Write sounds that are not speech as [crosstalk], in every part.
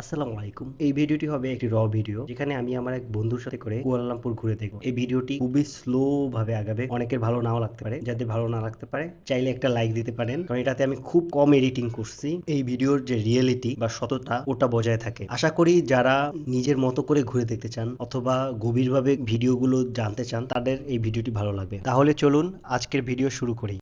আসসালামু আলাইকুম এই ভিডিওটি হবে একটি র ভিডিও যেখানে আমি আমার এক বন্ধুর সাথে করে কুয়ালালামপুর ঘুরে দেখব। এই ভিডিওটি খুবই স্লো ভাবে আগাবে। অনেকের ভালো নাও লাগতে পারে, যাদের ভালো না লাগতে পারে, চাইলে একটা লাইক দিতে পারেন। কারণ এটাতে আমি খুব কম এডিটিং করছি। এই ভিডিওর যে রিয়েলিটি বা সততা, ওটা বজায় থাকে। আশা করি যারা নিজের মতো করে ঘুরে দেখতে চান, অথবা গভীরভাবে ভিডিওগুলো জানতে চান, তাদের এই ভিডিওটি ভালো লাগবে। তাহলে চলুন আজকের ভিডিও শুরু করি।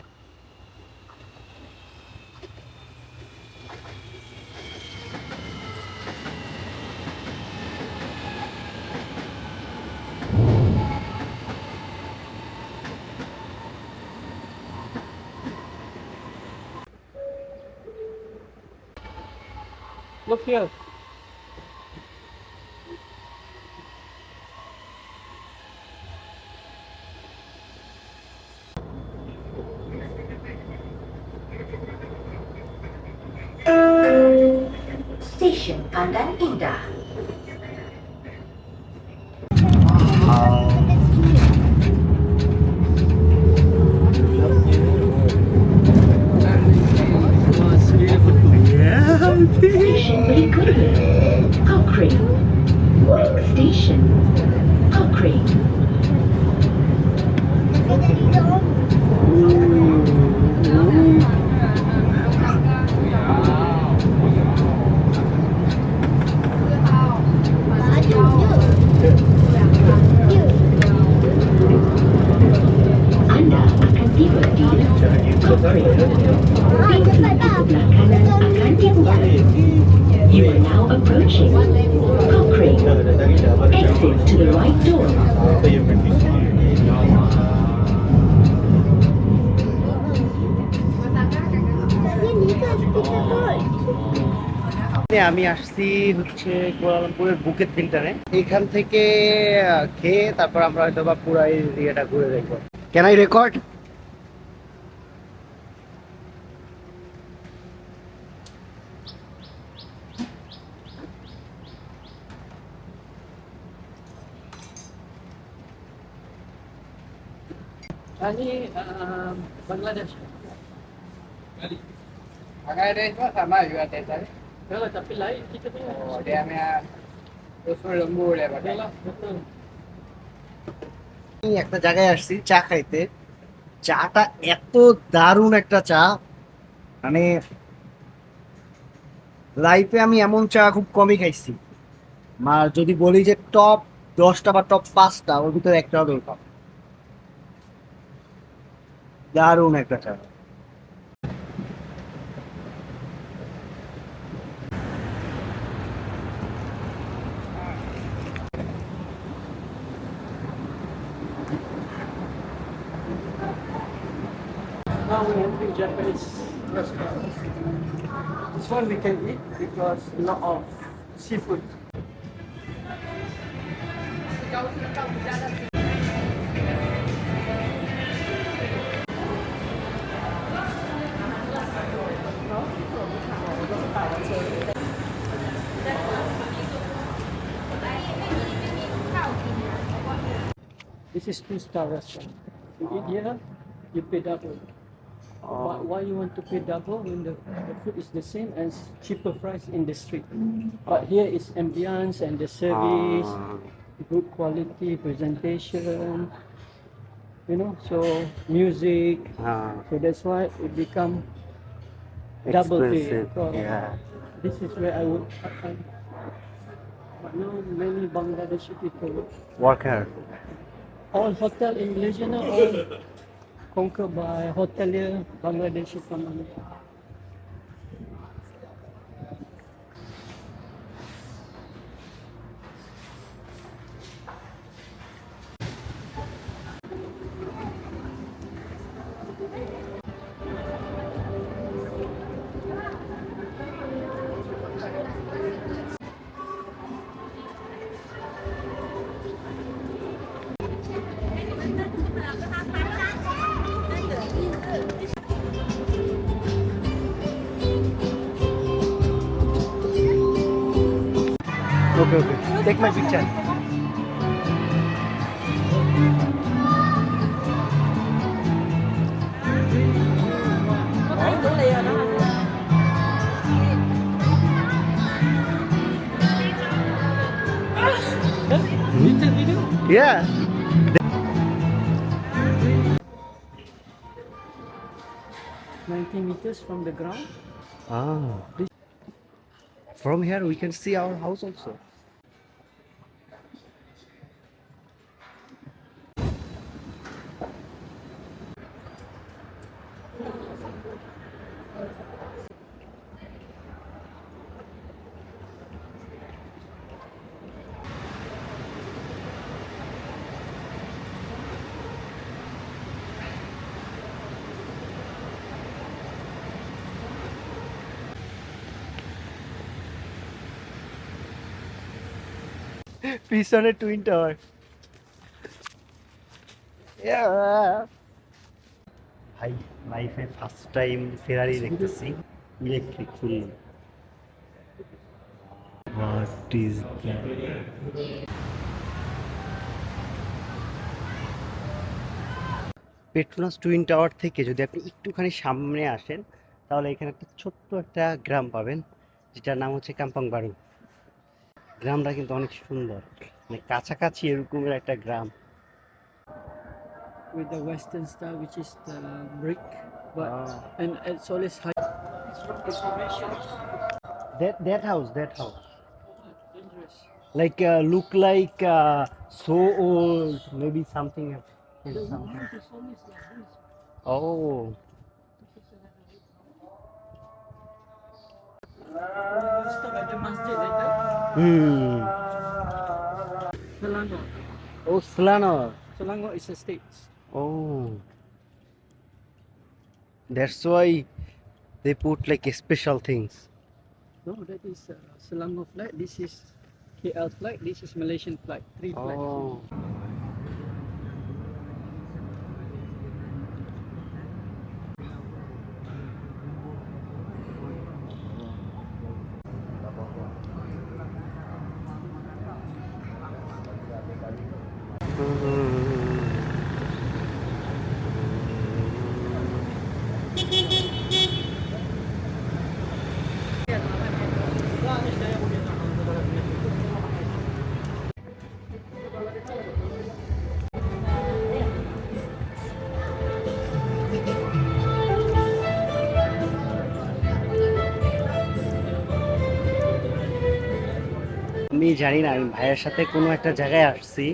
Look here. Stasiun Pandan Indah. Station. Berikutnya Cochrane. Next station. Cochrane. আমি আসছি হচ্ছে কুয়ালালামপুরের বুকের ফিল্টারে এখান থেকে খেয়ে তারপর আমরা হয়তো বা পুরো এরিয়াটা ঘুরে দেখব can I record Bangladesh. Bangladesh pun sama juga teh tadi. Kalau tapi lain kita punya. Oh, dia punya usul lembu dia pakai. Yalah, betul. আমি একটা জায়গায় আসছি চা খাইতে চাটা এত দারুণ একটা চা মানে লাইফে আমি এমন চা খুব কমই খাইছি আর যদি বলি যে টপ দশটা বা টপ পাঁচটা ওর ভিতরে একটা দরকার দারুণ একটা চা Now we entering Japanese restaurant. This one we can eat because a lot of seafood. This is two-star restaurant. You eat here, you pay double why, why you want to pay double when the, the food is the same as cheaper price in the street? But here is ambience and the service, ah. good quality presentation, you know, so music. Ah. So that's why it become double pay. Yeah. This is where I would. I, I, but now many Bangladeshi people, Worker. all hotel in Malaysia now all conquered eh, by hotelier Bangladeshi family. Take my picture. Yeah. Ninety meters from the ground. Ah. From here we can see our house also. পিছনে twin tower ভাই লাইফে first time Ferrari দেখতেছি electric full what is Petronas twin tower থেকে যদি আপনি একটুখানি সামনে আসেন তাহলে এখানে একটা ছোট্ট একটা গ্রাম পাবেন যেটার নাম হচ্ছে কাম্পাং বাড়ু গ্রামটা কিন্তু অনেক সুন্দর মানে কাছাকাছি এরকমের একটা গ্রাম with the western style which is the brick but Ah. and it's always high information That that house, that house. dangerous Like uh, look like uh, so old, maybe something. is the something. wood is always like this Oh, Hmm. Selangor Oh, Selangor. Selangor is a state Oh, that's why they put like special things. no that is uh, Selangor flight this is KL flight this is Malaysian flight three flights Oh. আমি জানি না আমি ভাইয়ের সাথে কোনো একটা জায়গায় আসছি।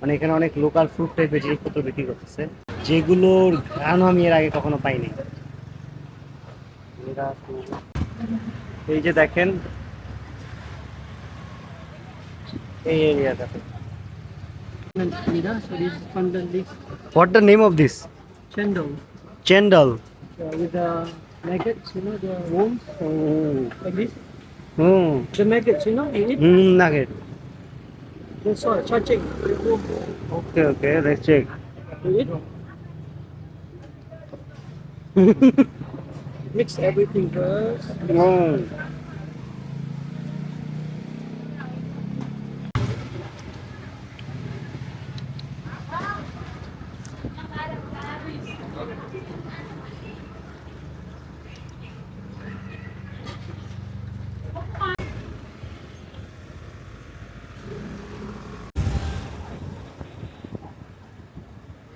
মানে এখানে অনেক লোকাল ফুড টাইপের জিনিসপত্র বিক্রি করতেছে। যেগুলোর ঘ্রাণও আমি এর আগে কখনো পাইনি। এই যে দেখেন এই এরিয়াটাতে Nida, so this is pandan leaf what the name of this chendol. Uh, with the you know the worms. Like this. Mm. The nuggets, you know, you eat. Mm, nugget. That's all, charging. Okay, okay, let's check. You eat. [laughs] Mix everything first. Oh.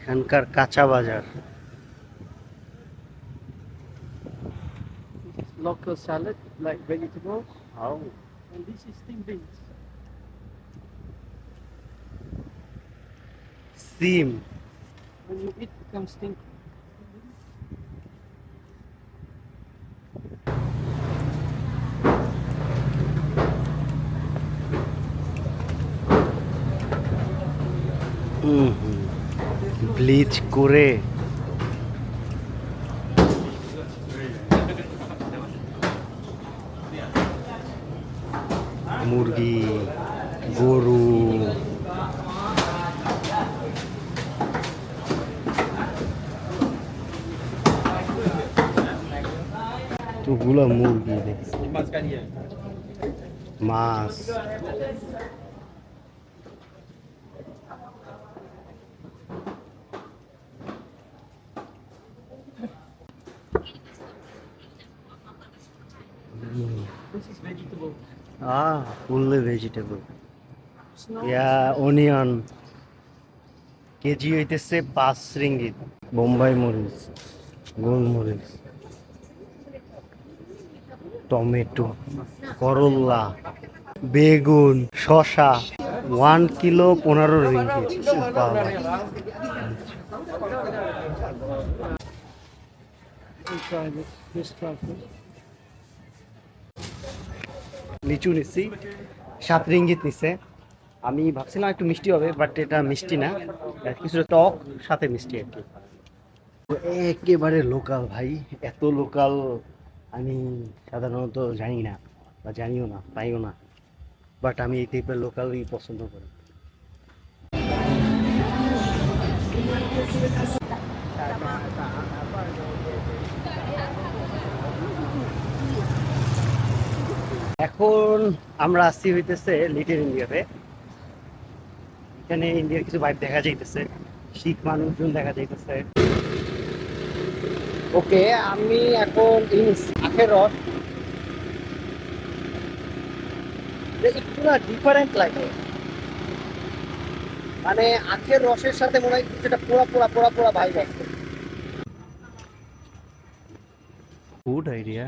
এখানকার কাঁচা বাজার local salad like vegetables how and this is steamed beans SIM when you eat becomes steamed Bleach করে। মুরগি গরু। তোগুলো মুরগি মাছ। Ah, fully vegetable. Yeah onion KG হইতেছে পাঁচ রিঙ্গিত বোম্বাই মরিচ গোলমরিচ টমেটো করল্লা বেগুন শশা ওয়ান কিলো পনেরো রিঙ্গিত। লিচু নিচ্ছি সাত রিঙ্গিত নিচ্ছে। আমি ভাবছিলাম একটু মিষ্টি হবে বাট এটা মিষ্টি না। কিছুটা টক সাথে মিষ্টি আর কি। একেবারে লোকাল ভাই এত লোকাল আমি সাধারণত জানি না বা জানিও না পাইও না। বাট আমি এই টাইপের লোকালই পছন্দ করি। এখন আমরা আসছি হইতেছে লিটল ইন্ডিয়াতে এখানে ইন্ডিয়ার কিছু বাইক দেখা যাইতেছে। শিখ মানুষজন দেখা যাইতেছে। ওকে আমি এখন আখের রস। একটু না ডিফারেন্ট লাগে। মানে আখের রসের সাথে মনে হয় কিছুটা পোড়া পোড়া পোড়া পোড়া ভাই আছে গুড আইডিয়া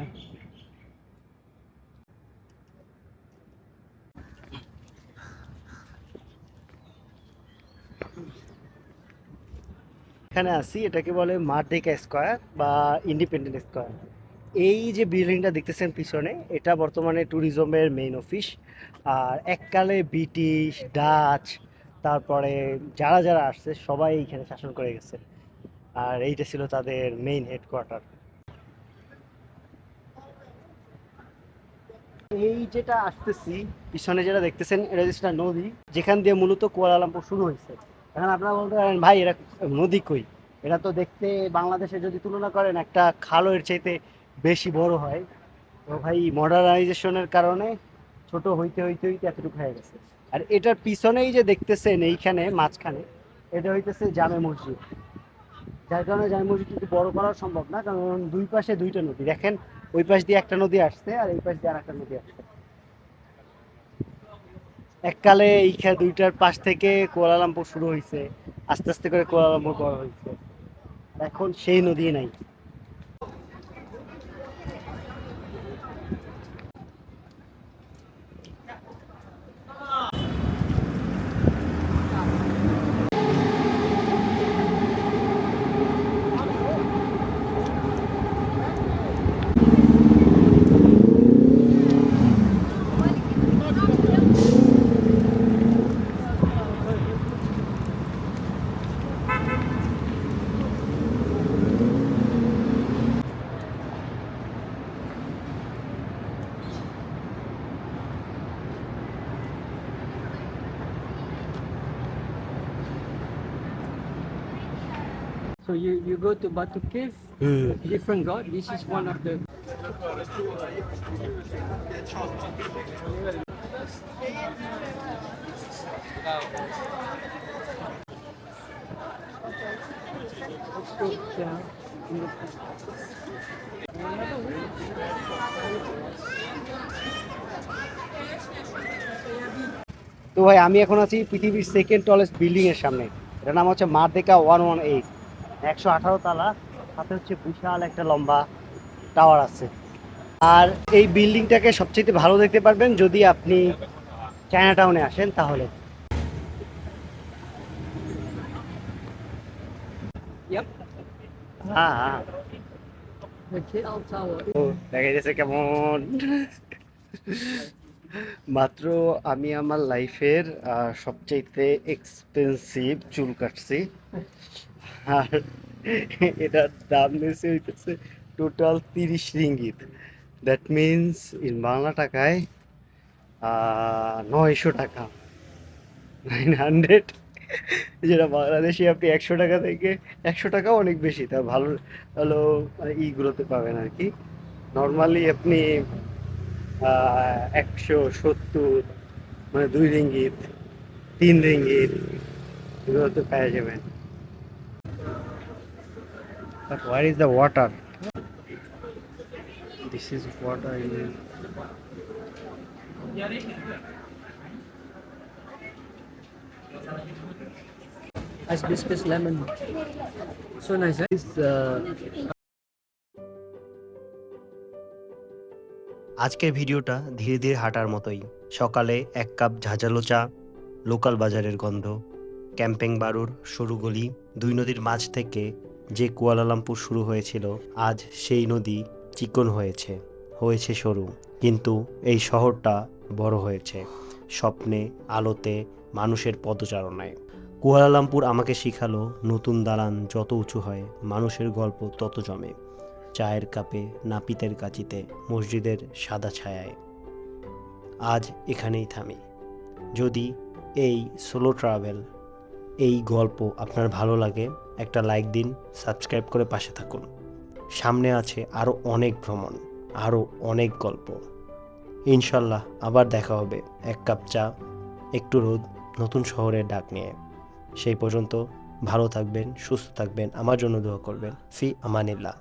এখানে আছি, এটাকে বলে মার্ডেকা স্কোয়ার বা ইন্ডিপেন্ডেন্ট স্কোয়ার। এই যে বিল্ডিংটা দেখতেছেন পিছনে, এটা বর্তমানে ট্যুরিজমের মেইন অফিস আর এককালে ব্রিটিশ, ডাচ, তারপরে যারা যারা আসছে, সবাই এইখানে শাসন করে গেছে। আর এইটা ছিল তাদের মেইন হেডকোয়ার্টার এই যেটা আসতেছি, পিছনে যেটা দেখতেছেন, এটা একটা নদী। যেখান দিয়ে মূলত কুয়ালালামপুর শুরু হয়েছে। এখন আপনারা বলতে পারেন, ভাই, এরা নদী কই? এটা তো দেখতে বাংলাদেশে যদি তুলনা করেন, একটা খালো এর চাইতে বেশি বড় হয়। তো ভাই মডার্নাইজেশনের কারণে ছোট হইতে হইতে হইতে এতটুকু হয়ে গেছে। আর এটার পিছনেই যে দেখতেছেন এইখানে, মাঝখানে, এটা হইতেছে জামে মসজিদ। যার কারণে জামে মসজিদ কিন্তু বড় করা সম্ভব না, কারণ দুই পাশে দুইটা নদী। দেখেন, ওই পাশ দিয়ে একটা নদী আসছে আর এই পাশ দিয়ে আর একটা নদী আসছে। এককালে এইখানে দুইটার পাশ থেকে কুয়ালালামপুর শুরু হয়েছে আস্তে আস্তে করে কুয়ালালামপুর করা হয়েছে এখন সেই নদী নাই। So you, you go to Batu Cave, uh. different god. This is one of the. তো ভাই আমি এখন আছি পৃথিবীর সেকেন্ড টলেস্ট বিল্ডিং এর সামনে এটার নাম হচ্ছে মার্দেকা ওয়ান ওয়ান এইট একশো আঠারো তালা সাথে হচ্ছে বিশাল একটা লম্বা টাওয়ার আছে। আর এই বিল্ডিংটাকে সবচেয়ে ভালো দেখতে পারবেন যদি আপনি চায়না টাউনে আসেন তাহলে। হ্যাঁ হ্যাঁ। কেমন। মাত্র আমি আমার লাইফের সবচাইতে এক্সপেন্সিভ চুল কাটছি। আর এটার দাম নিয়েছে হইতেছে টোটাল তিরিশ ringgit. That means in Bangla টাকায় নয়শো টাকা। নাইন হান্ড্রেড যেটা বাংলাদেশে আপনি একশো টাকা থেকে, একশো টাকাও অনেক বেশি, তা ভালো ভালো মানে ইগুলোতে পাবেন আর কি। নর্মালি আপনি একশো সত্তর মানে দুই রিঙ্গিত, তিন রিঙ্গিত, এগুলোতে পেয়ে যাবেন। But where is the water this is water in Ice biscuits lemon. So nice, eh? This, uh, আজকের ভিডিওটা ধীরে ধীরে হাঁটার মতোই সকালে এক কাপ ঝাঁঝালো চা লোকাল বাজারের গন্ধ ক্যাম্পিং বারুর সরু গলি দুই নদীর মাঝ থেকে যে কুয়ালালামপুর শুরু হয়েছিল, আজ সেই নদী চিকন হয়েছে হয়েছে সরু। কিন্তু এই শহরটা বড় হয়েছে, স্বপ্নে, আলোতে, মানুষের পদচারণায়। কুয়ালালামপুর আমাকে শিখালো, নতুন দালান যত উঁচু হয়, মানুষের গল্প তত জমে। চায়ের কাপে, নাপিতের কাচিতে, মসজিদের সাদা ছায়ায়। আজ এখানেই থামি। যদি এই সোলো ট্রাভেল, এই গল্প আপনার ভালো লাগে একটা লাইক দিন, সাবস্ক্রাইব করে পাশে থাকুন। সামনে আছে আরও অনেক ভ্রমণ আরও অনেক গল্প। ইনশাল্লাহ আবার দেখা হবে। এক কাপ চা, একটু রোদ, নতুন শহরের ডাক নিয়ে। সেই পর্যন্ত ভালো থাকবেন, সুস্থ থাকবেন, আমার জন্য দোয়া করবেন। ফি আমানিল্লাহ।